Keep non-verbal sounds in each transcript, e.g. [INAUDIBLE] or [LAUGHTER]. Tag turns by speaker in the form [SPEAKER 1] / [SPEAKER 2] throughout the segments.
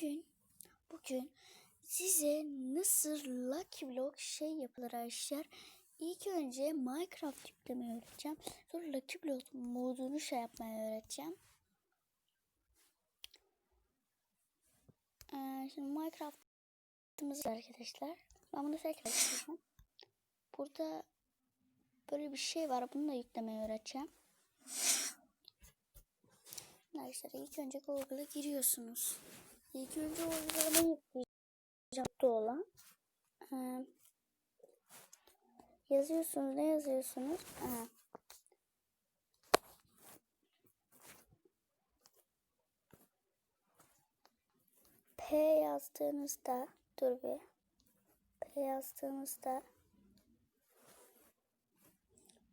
[SPEAKER 1] bugün bugün size nasıl Lucky Block şey yapılır arkadaşlar. İlk önce Minecraft yüklemeyi öğreteceğim. Sonra Lucky Block modunu şey yapmayı öğreteceğim. Ee, şimdi Minecraft'ımız arkadaşlar. Ben bunu tekrar yükleyeceğim. Burada böyle bir şey var. Bunu da yüklemeyi öğreteceğim. Arkadaşlar ilk önce Google'a giriyorsunuz. İlk önce uygulamayı yükleyeceğim olan. Ee, yazıyorsunuz. Ne yazıyorsunuz? Aha. P yazdığınızda dur bir. P yazdığınızda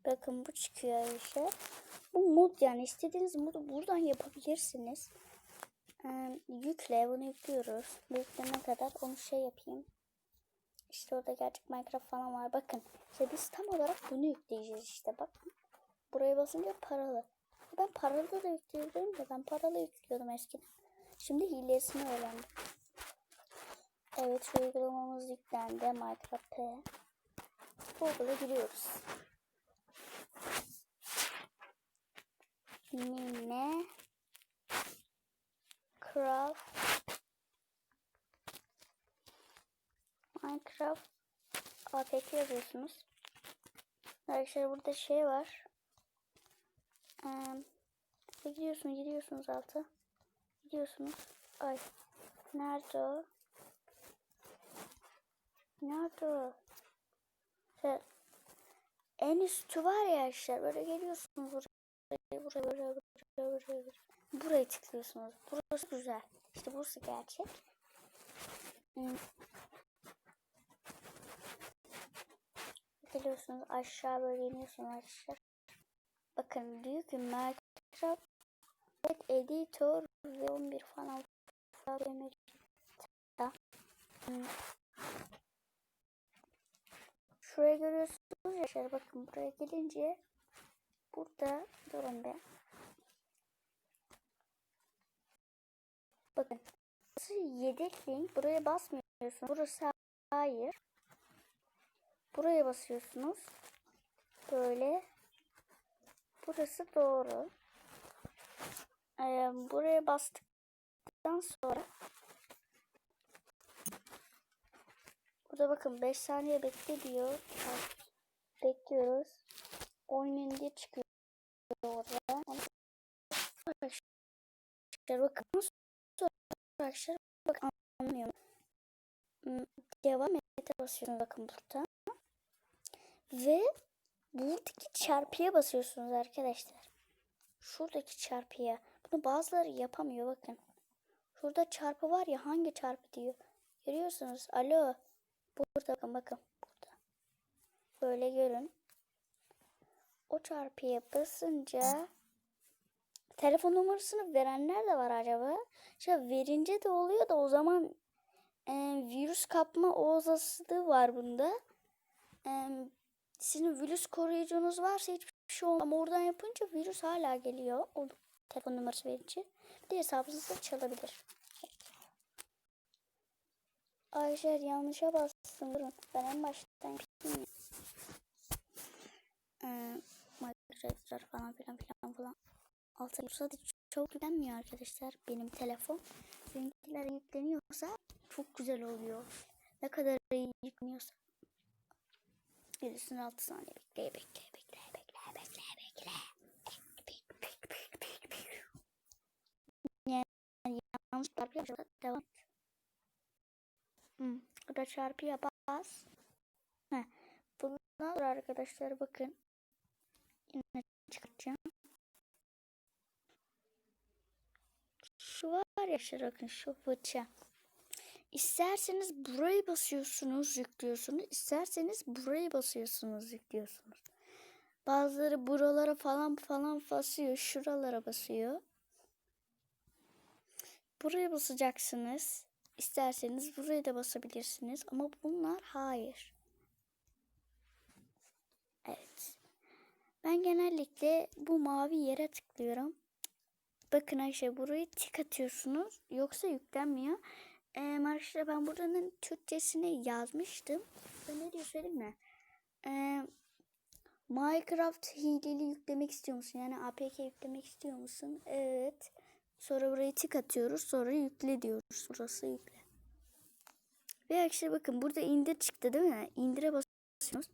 [SPEAKER 1] bakın bu çıkıyor arkadaşlar. Bu mod yani istediğiniz modu buradan yapabilirsiniz. Ee, yükle bunu yüklüyoruz. Bu kadar onu şey yapayım. İşte orada gerçek Minecraft falan var. Bakın işte biz tam olarak bunu yükleyeceğiz işte bakın. Buraya basınca paralı. Ben paralı da yükleyebilirim de ben paralı yüklüyordum eskiden. Şimdi hilesini öğrendim. Evet şu uygulamamız yüklendi. Minecraft P. Google'a giriyoruz. Mine Craft Minecraft APK yazıyorsunuz. Arkadaşlar burada şey var. Ee, gidiyorsunuz gidiyorsunuz alta. Gidiyorsunuz. Ay. Nerede o? Nerede o? Şey, en üstü var ya arkadaşlar. Böyle geliyorsunuz buraya. Buraya, buraya, buraya, buraya, buraya. Buraya tıklıyorsunuz. Burası güzel. İşte burası gerçek. Hmm. Geliyorsunuz aşağı böyle iniyorsunuz arkadaşlar. Bakın diyor ki Minecraft Editor ve 11 falan. Şuraya görüyorsunuz arkadaşlar. Bakın buraya gelince burada durun be. Bakın. Burası yedek link. Buraya basmıyorsunuz. Burası hayır. Buraya basıyorsunuz. Böyle. Burası doğru. Ee, buraya bastıktan sonra Burada bakın 5 saniye bekle diyor. Bekliyoruz. Oyunun diye çıkıyor orada. Arkadaşlar bakın arkadaşlar bakın anlamıyorum. Hmm, Devam ete basıyorsunuz bakın burada. Ve buradaki çarpıya basıyorsunuz arkadaşlar. Şuradaki çarpıya. Bunu bazıları yapamıyor bakın. Şurada çarpı var ya hangi çarpı diyor. Görüyorsunuz. Alo. Burada bakın bakın. Burada. Böyle görün. O çarpıya basınca telefon numarasını verenler de var acaba. İşte verince de oluyor da o zaman e, virüs kapma olasılığı var bunda. E, sizin virüs koruyucunuz varsa hiçbir şey olmaz. Ama oradan yapınca virüs hala geliyor. O telefon numarası verince. Bir de hesabınızı çalabilir. Ayşer yanlışa bastım. Durun. Ben en baştan yapayım. Ee, falan filan filan falan. Altı olsa da çok yüklenmiyor arkadaşlar benim telefon. Sizinkiler yükleniyorsa çok güzel oluyor. Ne kadar iyi yükleniyorsa. 7'sinin 6 saniye bekle bekle bekle bekle bekle bekle. Bek, bek, bek, bek, bek. Yani yanlış yapıyor. Devam et. Hmm. Burada çarpıya bas. Heh. Bundan sonra arkadaşlar bakın. Yine çıkacağım. Şu var ya şu bakın şu fırça. İsterseniz burayı basıyorsunuz, yüklüyorsunuz. İsterseniz burayı basıyorsunuz, yüklüyorsunuz. Bazıları buralara falan falan basıyor. Şuralara basıyor. Buraya basacaksınız. İsterseniz buraya da basabilirsiniz. Ama bunlar hayır. Evet. Ben genellikle bu mavi yere tıklıyorum. Bakın Ayşe burayı tik atıyorsunuz. Yoksa yüklenmiyor. Ee, arkadaşlar ben buranın Türkçesini yazmıştım. Ben ne diyor söyleyeyim mi? Ee, Minecraft hileli yüklemek istiyor musun? Yani APK yüklemek istiyor musun? Evet. Sonra burayı tik atıyoruz. Sonra yükle diyoruz. Burası yükle. Ve arkadaşlar bakın burada indir çıktı değil mi? İndire basıyorsunuz.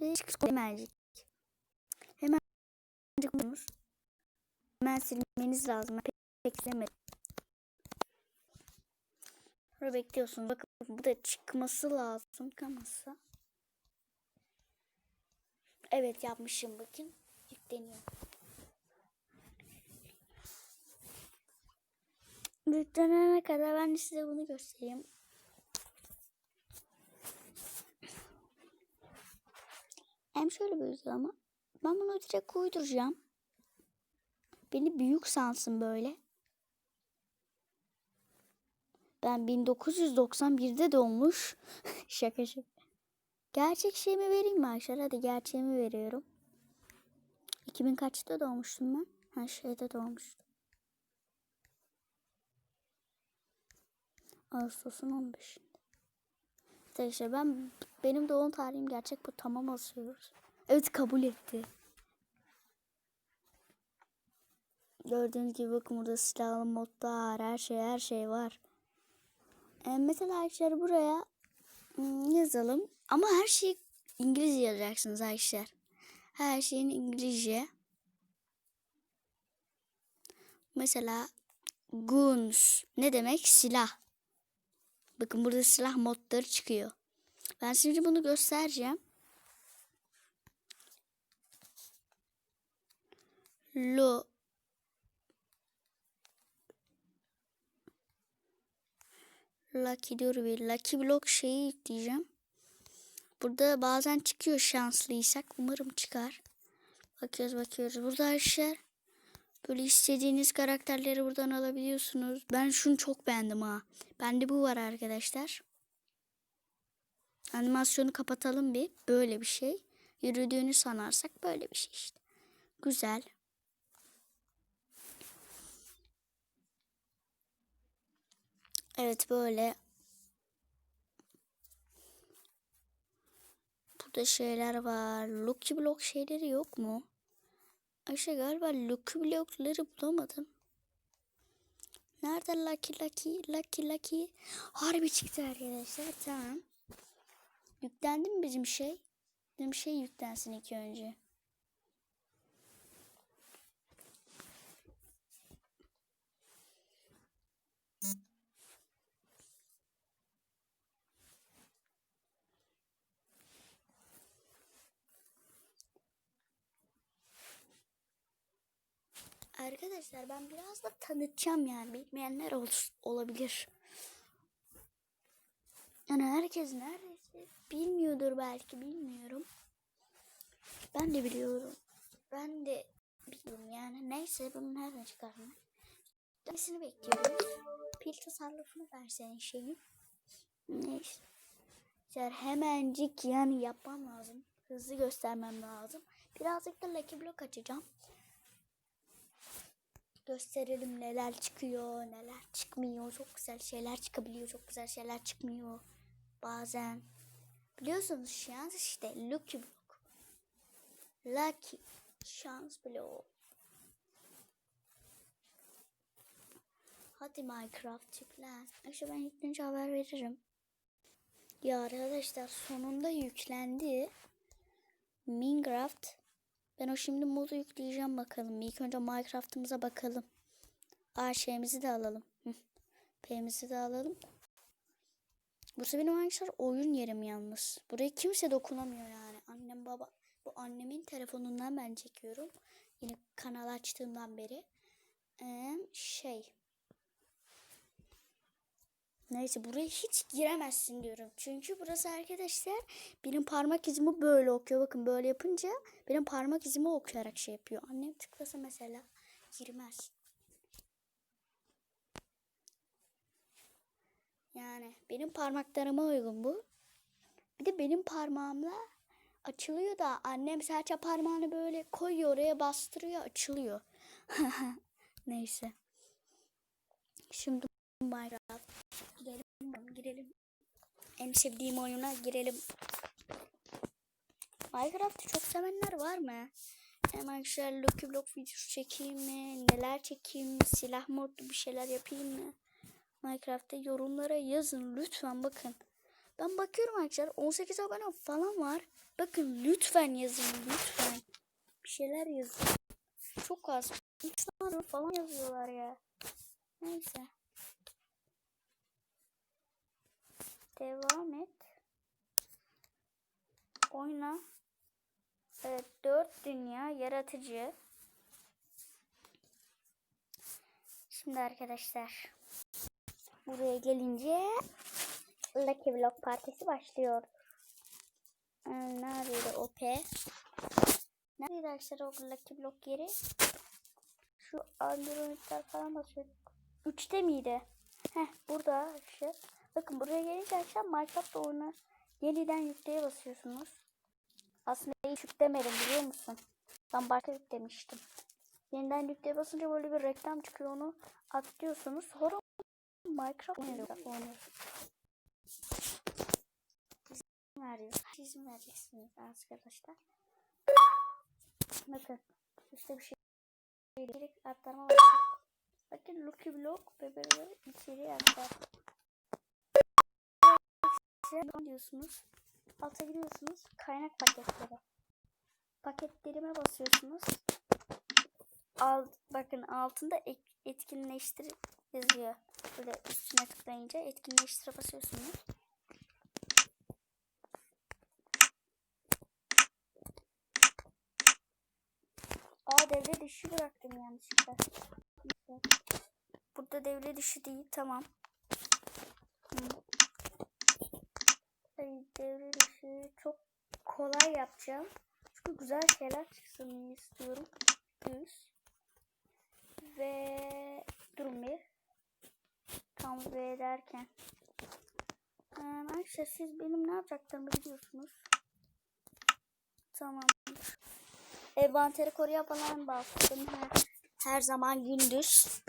[SPEAKER 1] Ve çıktı hemencik. Hemen. Hemen silmeniz lazım. Ben pek silemedim. Bekliyorsunuz. Bakın bu da çıkması lazım. Çıkamazsa. Evet yapmışım bakın. Yükleniyor. Yüklenene kadar ben size bunu göstereyim. Hem şöyle bir uygulama. Ben bunu direkt koyduracağım. Beni büyük sansın böyle. Ben 1991'de doğmuş. [LAUGHS] şaka şaka. Gerçek şeyimi vereyim mi Ayşe? Hadi gerçeğimi veriyorum. 2000 kaçta doğmuştum ben? Ha şeyde doğmuştum. Ağustos'un 15'inde. Arkadaşlar ben benim doğum tarihim gerçek bu tamam asıyoruz. Evet kabul etti. Gördüğünüz gibi bakın burada silahlı modlar her şey her şey var. Ee, mesela arkadaşlar buraya hmm, yazalım. Ama her şeyi İngilizce yazacaksınız arkadaşlar. Her şeyin İngilizce. Mesela guns ne demek? Silah. Bakın burada silah modları çıkıyor. Ben şimdi bunu göstereceğim. Lo Lucky dur bir Lucky Block şeyi yükleyeceğim. Burada bazen çıkıyor şanslıysak. Umarım çıkar. Bakıyoruz bakıyoruz. Burada arkadaşlar böyle istediğiniz karakterleri buradan alabiliyorsunuz. Ben şunu çok beğendim ha. Bende bu var arkadaşlar. Animasyonu kapatalım bir. Böyle bir şey. Yürüdüğünü sanarsak böyle bir şey işte. Güzel. Evet böyle. Burada şeyler var. Lucky Block şeyleri yok mu? Ayşe galiba Lucky Block'ları bulamadım. Nerede Lucky Lucky Lucky Lucky? Harbi çıktı arkadaşlar. Tamam. Yüklendi mi bizim şey? Bizim şey yüklensin ilk önce. Arkadaşlar ben biraz da tanıtacağım yani bilmeyenler ol- olabilir. Yani herkes neredeyse bilmiyordur belki bilmiyorum. Ben de biliyorum. Ben de biliyorum yani. Neyse bunu nereden çıkardım? Demesini bekliyoruz. Pil tasarrufunu versenin şeyin. Neyse. Yani hemencik yani yapmam lazım. Hızlı göstermem lazım. Birazcık da Lucky Block açacağım gösterelim neler çıkıyor, neler çıkmıyor. Çok güzel şeyler çıkabiliyor, çok güzel şeyler çıkmıyor. Bazen. Biliyorsunuz şans işte Lucky Block. Lucky şans block. Hadi Minecraft yüklen. İşte ben yüklenince haber veririm. Ya arkadaşlar sonunda yüklendi. Minecraft ben o şimdi modu yükleyeceğim bakalım. İlk önce Minecraft'ımıza bakalım. A şeyimizi de alalım. Hı. P'mizi de alalım. Burası benim arkadaşlar oyun yerim yalnız. Buraya kimse dokunamıyor yani. Annem baba. Bu annemin telefonundan ben çekiyorum. Yine kanal açtığımdan beri. Ee, şey. Neyse buraya hiç giremezsin diyorum. Çünkü burası arkadaşlar benim parmak izimi böyle okuyor. Bakın böyle yapınca benim parmak izimi okuyarak şey yapıyor. Annem tıklasa mesela girmez. Yani benim parmaklarıma uygun bu. Bir de benim parmağımla açılıyor da annem serçe parmağını böyle koyuyor oraya bastırıyor açılıyor. [LAUGHS] Neyse. Şimdi Minecraft. Girelim, girelim. En sevdiğim oyuna girelim. Minecraft'ı çok sevenler var mı? Hemen şöyle Lucky Block videosu çekeyim mi? Neler çekeyim mi? Silah modlu bir şeyler yapayım mı? Minecraft'ta yorumlara yazın lütfen bakın. Ben bakıyorum arkadaşlar 18 abone falan var. Bakın lütfen yazın lütfen. Bir şeyler yazın. Çok az. 3 tane falan yazıyorlar ya. Neyse. Devam et. Oyna. Evet, dört dünya yaratıcı. Şimdi arkadaşlar buraya gelince Lucky Block partisi başlıyor. Ee, Neredeydi OP? Neredeydi arkadaşlar o Lucky Block yeri? Şu Android'ler falan basıyorduk. Üçte miydi? Heh burada arkadaşlar. Bakın buraya gelince arkadaşlar Minecraft oyunu yeniden yükleye basıyorsunuz. Aslında hiç yüklemedim biliyor musun? Ben başta yüklemiştim. Yeniden yükleye basınca böyle bir reklam çıkıyor onu atlıyorsunuz. Sonra Minecraft oynuyorsunuz. Veriyor. İzin vereceksiniz arkadaşlar. Bakın işte bir şey direkt aktarma var. Bakın Lucky Block ve böyle içeriye aktar. Şey diyorsunuz. Alta giriyorsunuz. Kaynak paketleri. Paketlerime basıyorsunuz. Alt, bakın altında etkinleştir yazıyor. Böyle üstüne tıklayınca etkinleştire basıyorsunuz. Aa devre dışı bıraktım yanlışlıkla. Burada devre dışı değil tamam. Hı. Devre dışı çok kolay yapacağım. Çünkü güzel şeyler çıksın istiyorum. Düz. Ve durun bir. Tam ve derken. Arkadaşlar siz benim ne yapacaklarımı biliyorsunuz. Tamam. Envanteri koruya falan bastım. Her, her zaman gündüz.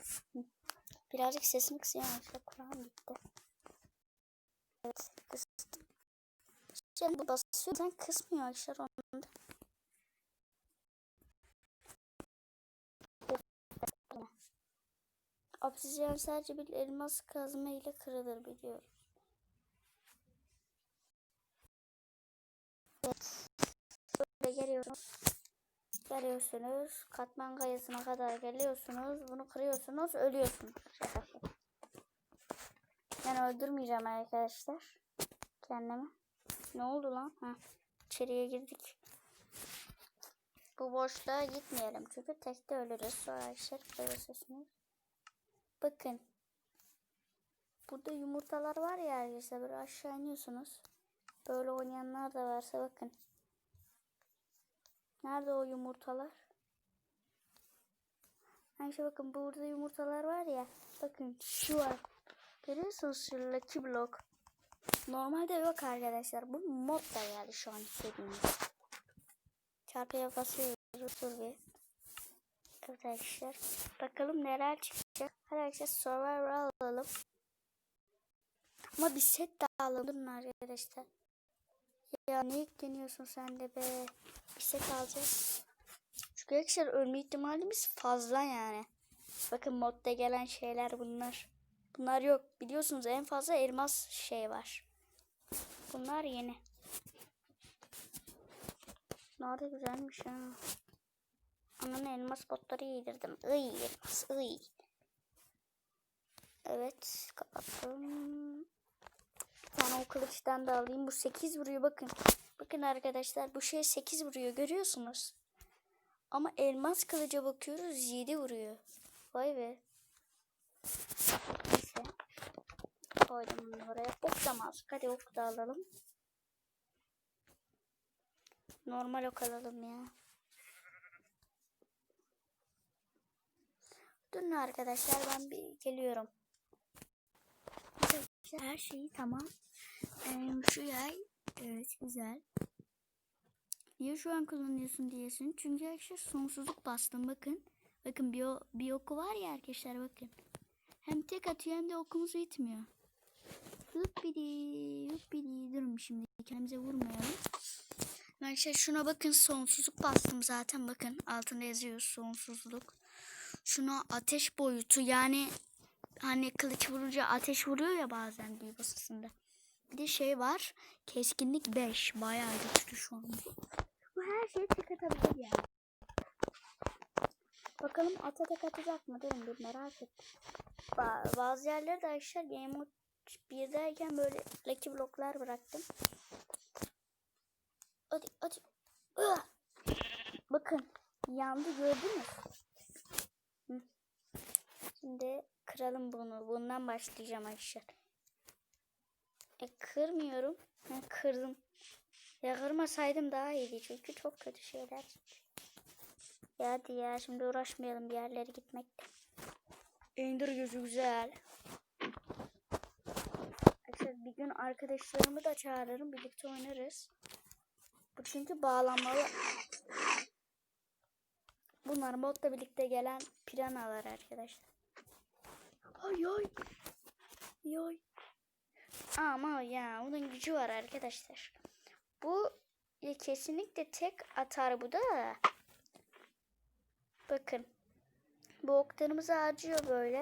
[SPEAKER 1] Birazcık sesimi kısıyorum. İşte kulağım gitti. Evet. Sen bu basıyor. Sen kısmıyor arkadaşlar onu. da. Obsidyen sadece bir elmas kazma ile kırılır biliyoruz. Evet. Böyle geliyorsunuz. Geliyorsunuz. Katman kayasına kadar geliyorsunuz. Bunu kırıyorsunuz. Ölüyorsunuz. Ben öldürmeyeceğim arkadaşlar. Kendimi. Ne oldu lan? Ha. İçeriye girdik. Bu boşluğa gitmeyelim. Çünkü tekte ölürüz. Sonra arkadaşlar görüyorsunuz. Bakın. Burada yumurtalar var ya arkadaşlar. Böyle aşağı iniyorsunuz. Böyle oynayanlar da varsa bakın. Nerede o yumurtalar? Ayşe bakın burada yumurtalar var ya. Bakın şu var. Görüyorsunuz şu Lucky Block. Normalde yok arkadaşlar. Bu mod da geldi şu an istediğimiz. Çarpıya basıyoruz. Dur bir. Arkadaşlar. Bakalım neler çıkacak. Arkadaşlar Survivor alalım. Ama bir set de alalım arkadaşlar. Ya ne yükleniyorsun sen de be. Bir set alacağız. Çünkü arkadaşlar ölme ihtimalimiz fazla yani. Bakın modda gelen şeyler bunlar. Bunlar yok. Biliyorsunuz en fazla elmas şey var. Bunlar yeni. Bunlar da güzelmiş ha. Ananın elmas botları yedirdim. Iy elmas iy. Evet kapattım. Bir tane o kılıçtan da alayım. Bu 8 vuruyor bakın. Bakın arkadaşlar bu şey 8 vuruyor görüyorsunuz. Ama elmas kılıca bakıyoruz 7 vuruyor. Vay be. Neyse. Koydum bunu oraya. Ok da aldık? Hadi ok da alalım. Normal ok alalım ya. Durun arkadaşlar ben bir geliyorum. Her şeyi tamam. Ee, şu yay evet güzel. Niye şu an kullanıyorsun diyesin. Çünkü arkadaşlar sonsuzluk bastım bakın. Bakın bir, o- bir oku var ya arkadaşlar bakın. Hem tek atıyor hem de okumuz bitmiyor. Hıppidi hıppidi. Durun şimdi kendimize vurmayalım. Arkadaşlar şuna bakın sonsuzluk bastım zaten bakın altında yazıyor sonsuzluk. Şuna ateş boyutu yani hani kılıç vurunca ateş vuruyor ya bazen büyü basısında. Bir de şey var keskinlik 5 bayağı güçlü şu an. Bu her şeyi tek atabilir yani. Bakalım ata tek atacak mı? Durun bir merak ettim. Ba- bazı yerlerde arkadaşlar Game Mode 1'deyken böyle lucky bloklar bıraktım. Hadi hadi. Bakın yandı gördünüz. Hı. Şimdi kıralım bunu. Bundan başlayacağım arkadaşlar. E kırmıyorum. Ben kırdım. Ya kırmasaydım daha iyiydi çünkü çok kötü şeyler. Ya hadi ya şimdi uğraşmayalım bir yerlere gitmekle. Ender gözü güzel. Arkadaşlar bir gün arkadaşlarımı da çağırırım birlikte oynarız. Bu çünkü bağlanmalı. Bunlar modla birlikte gelen piranalar arkadaşlar. Ay ay. Ay. Ama ya onun gücü var arkadaşlar. Bu ya kesinlikle tek atar bu da. Bakın. Bu oklarımızı harcıyor böyle.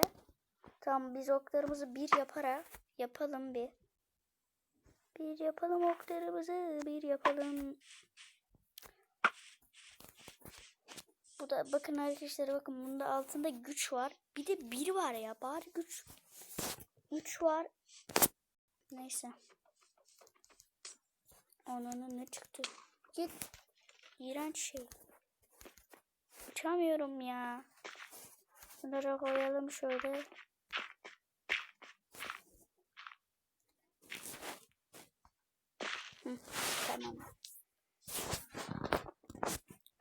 [SPEAKER 1] Tamam biz oklarımızı bir yaparak yapalım bir. Bir yapalım oklarımızı bir yapalım. Bu da bakın arkadaşlar bakın bunda altında güç var. Bir de bir var ya bari güç. Güç var. Neyse. Onun ne çıktı? Git. İğrenç şey. Uçamıyorum ya. Bunları koyalım şöyle. Hı, tamam.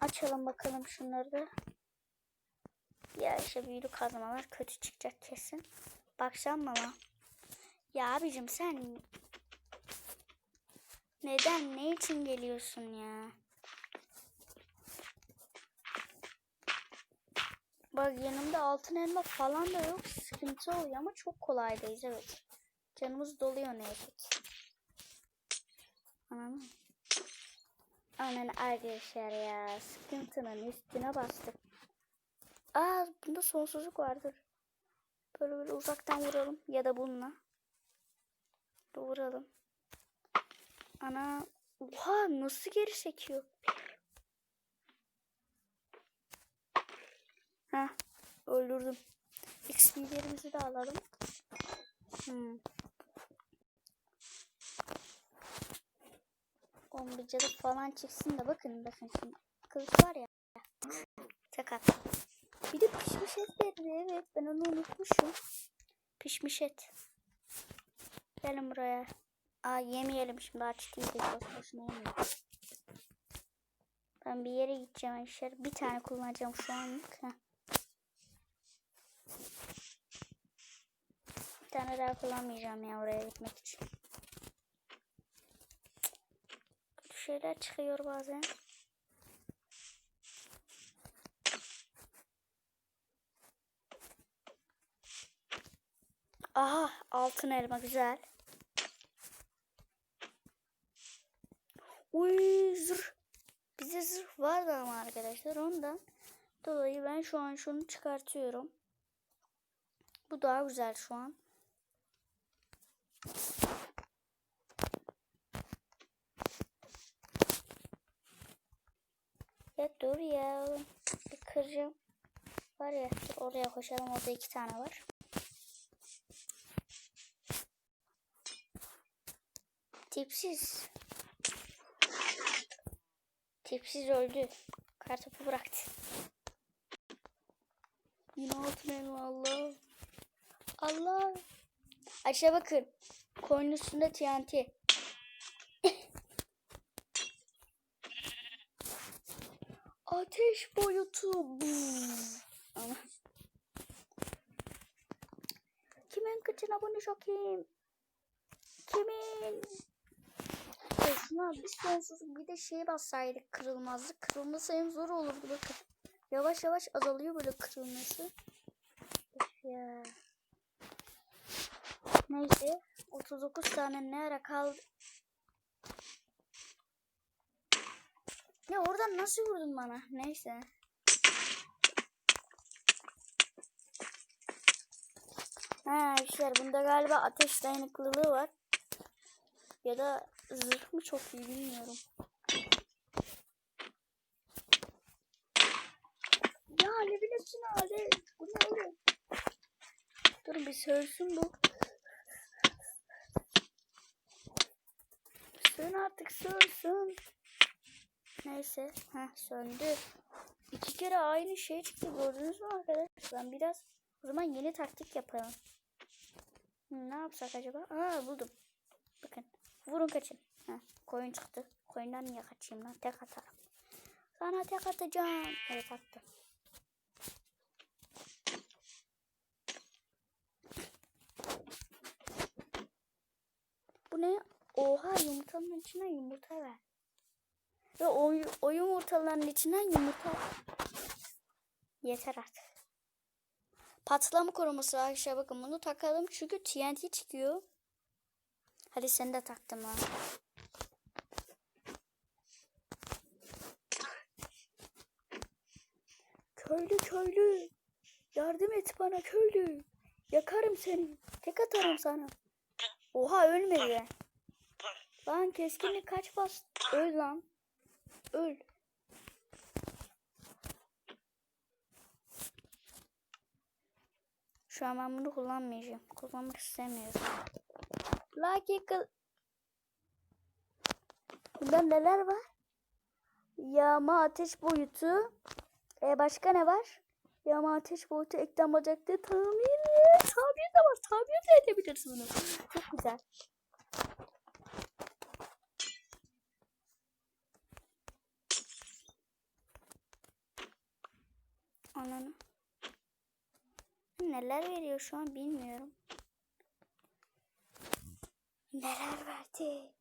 [SPEAKER 1] Açalım bakalım şunları da. Ya işte büyülü kazmalar kötü çıkacak kesin. Bakacağım ama. Ya abicim sen neden ne için geliyorsun ya? Bak yanımda altın elma falan da yok. Sıkıntı oluyor ama çok kolaydayız evet. Canımız doluyor ne yazık ki. Mı? Aman arkadaşlar ya sıkıntının üstüne bastık. Aa bunda sonsuzluk vardır. Böyle böyle uzaktan vuralım ya da bununla. Vuralım. Ana oha nasıl geri sekiyor? Ha öldürdüm. XP'lerimizi de alalım. Hmm. Cadı falan çıksın da bakın bakın şimdi. Kılıç var ya. Tek at. Bir de pişmiş et verdi evet ben onu unutmuşum. Pişmiş et. Gelin buraya. Aa yemeyelim şimdi aç değiliz. Boş boşuna yemeyelim. Ben bir yere gideceğim arkadaşlar. Bir tane kullanacağım şu anlık. Heh. Tane daha kullanmayacağım ya oraya gitmek için. Kötü şeyler çıkıyor bazen. Aha altın elma güzel. Uy zırh. Bize zırh vardı ama arkadaşlar ondan dolayı ben şu an şunu çıkartıyorum. Bu daha güzel şu an. Ya dur ya. Bir kıracağım. Var ya oraya koşalım. Orada iki tane var. Tipsiz. Tipsiz öldü. Kartopu bıraktı. Yine altın elma Allah. Allah. Aşağı bakın. Koyun üstünde TNT. [LAUGHS] Ateş boyutu. Ama. Kimin kıçına bunu sokayım? Kimin? Ya şuna bir sonsuz bir de şey bassaydık kırılmazlık. Kırılması en zor olurdu bakın. Yavaş yavaş azalıyor böyle kırılması. Üf ya. Neyse. 39 tane ne ara kaldı? Ya oradan nasıl vurdun bana? Neyse. Ha işler bunda galiba ateş dayanıklılığı var. Ya da zırh mı çok iyi bilmiyorum. Ya ne bilirsin hali? Bu ne oğlum? Dur bir söylsün bu. Sön artık sönsün. Neyse. Heh söndü. İki kere aynı şey çıktı gördünüz mü arkadaşlar? Ben biraz o zaman yeni taktik yapalım. Ne yapsak acaba? Aa buldum. Bakın. Vurun kaçın. Heh, koyun çıktı. Koyundan niye kaçayım lan? Tek atarım. Sana tek atacağım. Evet attı. Bu ne? Oha yumurtanın içine yumurta ver. Ve o, o yumurtaların içinden yumurta Yeter artık. Patlama koruması arkadaşlar bakın bunu takalım çünkü TNT çıkıyor. Hadi sen de taktım ha. Köylü köylü. Yardım et bana köylü. Yakarım seni. Tek atarım sana. Oha ölmedi. Lan keskinlik kaç bas? Öl lan. Öl. Şu an ben bunu kullanmayacağım. Kullanmak istemiyorum. Lucky kıl... Bunda neler var? Yağma ateş boyutu. E başka ne var? Yağma ateş boyutu eklem bacakta tamir. Tabir de var. Tabir de edebilirsin bunu. Çok güzel. Ananı. Neler veriyor şu an bilmiyorum. Neler verdi?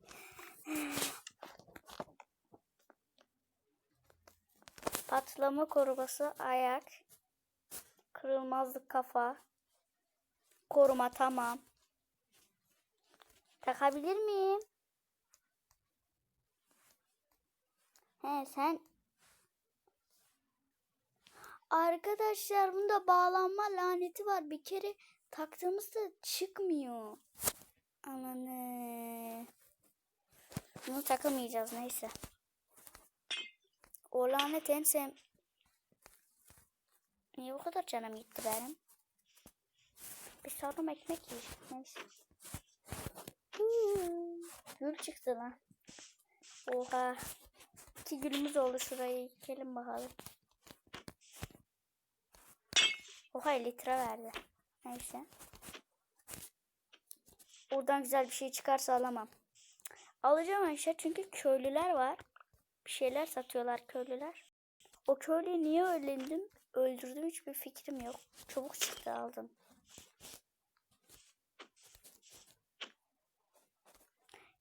[SPEAKER 1] Patlama koruması ayak. Kırılmazlık kafa. Koruma tamam. Takabilir miyim? He sen Arkadaşlar bunda bağlanma laneti var. Bir kere taktığımızda çıkmıyor. Amanı. Bunu takamayacağız neyse. O lanet en sev... Niye bu kadar canım gitti benim? Bir sarım ekmek yiyeceğim. Neyse. Hmm, Gül çıktı lan. Oha. İki gülümüz oldu şurayı. Gelin bakalım. Oha litre verdi. Neyse. Oradan güzel bir şey çıkarsa alamam. Alacağım Ayşe çünkü köylüler var. Bir şeyler satıyorlar köylüler. O köylüyü niye öldürdüm? Öldürdüm hiçbir fikrim yok. Çabuk çıktı aldım.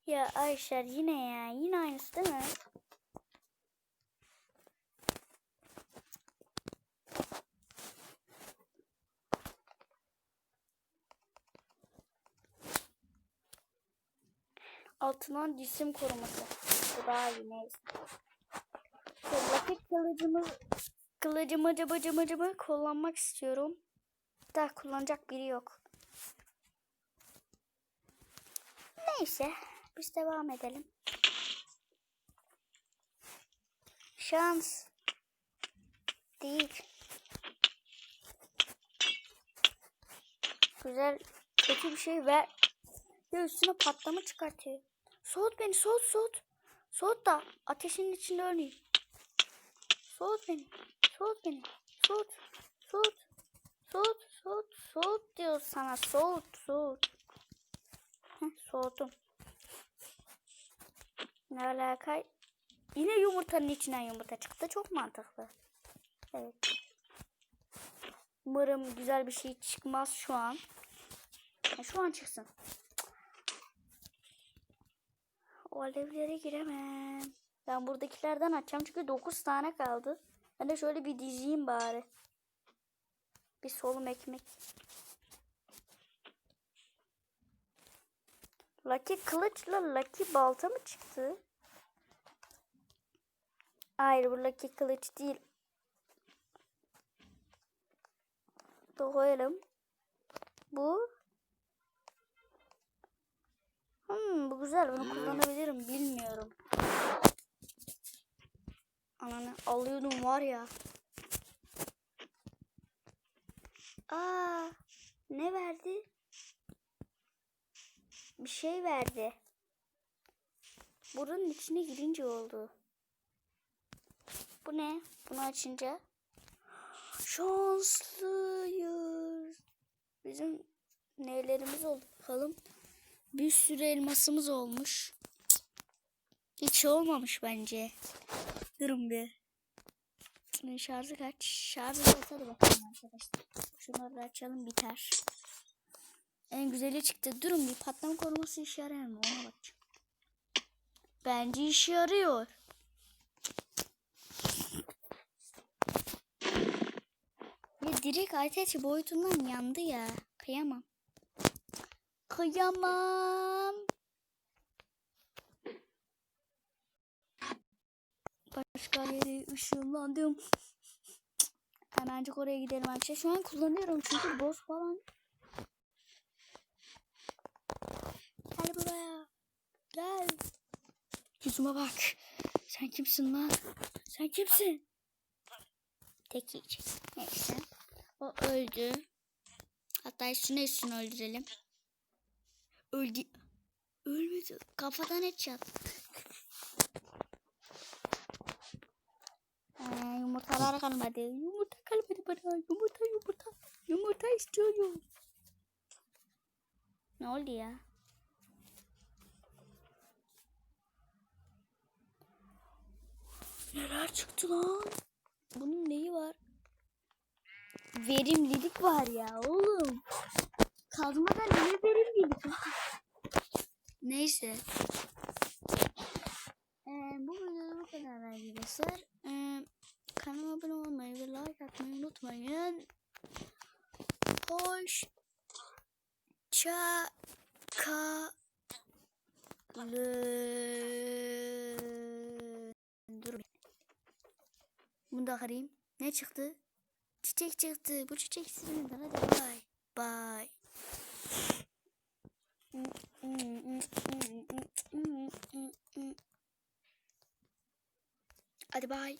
[SPEAKER 1] Ya Ayşer yine ya. Yine aynısı değil mi? Altından cisim koruması. Bu daha iyi neyse. Vakit kılıcımı kılıcımı cıbı cıbı cıbı kullanmak istiyorum. Da kullanacak biri yok. Neyse. Biz devam edelim. Şans. Değil. Güzel kötü bir şey ver. Ya üstüne patlama çıkartıyor. Soğut beni soğut soğut. Soğut da ateşin içinde ölmeyeyim. Soğut beni. Soğut beni. Soğut. Soğut. Soğut. Soğut. Soğut diyor sana. Soğut. Soğut. Heh, soğudum. Ne alaka? Yine yumurtanın içinden yumurta çıktı. Çok mantıklı. Evet. Umarım güzel bir şey çıkmaz şu an. Şu an çıksın. O alevlere giremem. Ben buradakilerden açacağım çünkü 9 tane kaldı. Ben de şöyle bir dizeyim bari. Bir solum ekmek. Lucky kılıçla Lucky balta mı çıktı? Hayır bu Lucky kılıç değil. Koyalım. Bu. Güzel. Bunu kullanabilirim. Bilmiyorum. Ananı alıyordum var ya. Aa, ne verdi? Bir şey verdi. Buranın içine girince oldu. Bu ne? Bunu açınca şanslıyız. Bizim nelerimiz oldu bakalım. Bir sürü elmasımız olmuş. Hiç olmamış bence. Durun bir. Bunun şarjı kaç? Şarjı da bakalım arkadaşlar. Şunları da açalım biter. En güzeli çıktı. Durun bir patlama koruması işe yarar mı? Ona bakacağım. Bence işe yarıyor. Ya direkt ateş boyutundan yandı ya. Kıyamam. Kıyamam. Başka yere ışınlandım. Hemencik oraya gidelim arkadaşlar. Şu an kullanıyorum çünkü boss falan. Gel buraya. Gel. Yüzüme bak. Sen kimsin lan? Sen kimsin? Tek yiyecek. Neyse. O öldü. Hatta üstüne üstüne öldürelim. Öldü. Ölmedi. Kafadan çat. Ee, yumurtalar kalmadı. Yumurta kalmadı bana. Yumurta yumurta. Yumurta istiyorum. Ne oldu ya? Neler çıktı lan? Bunun neyi var? Verimlilik var ya oğlum. Kazmadan ne verimlilik var? Neyse. Ee, bu videoda bu kadar arkadaşlar. Ee, kanalıma abone olmayı ve like atmayı unutmayın. Hoşça kalın. Dur. Bunu da arayayım. Ne çıktı? Çiçek çıktı. Bu çiçek sizindir. Hadi bay. Bay. Hadi bay.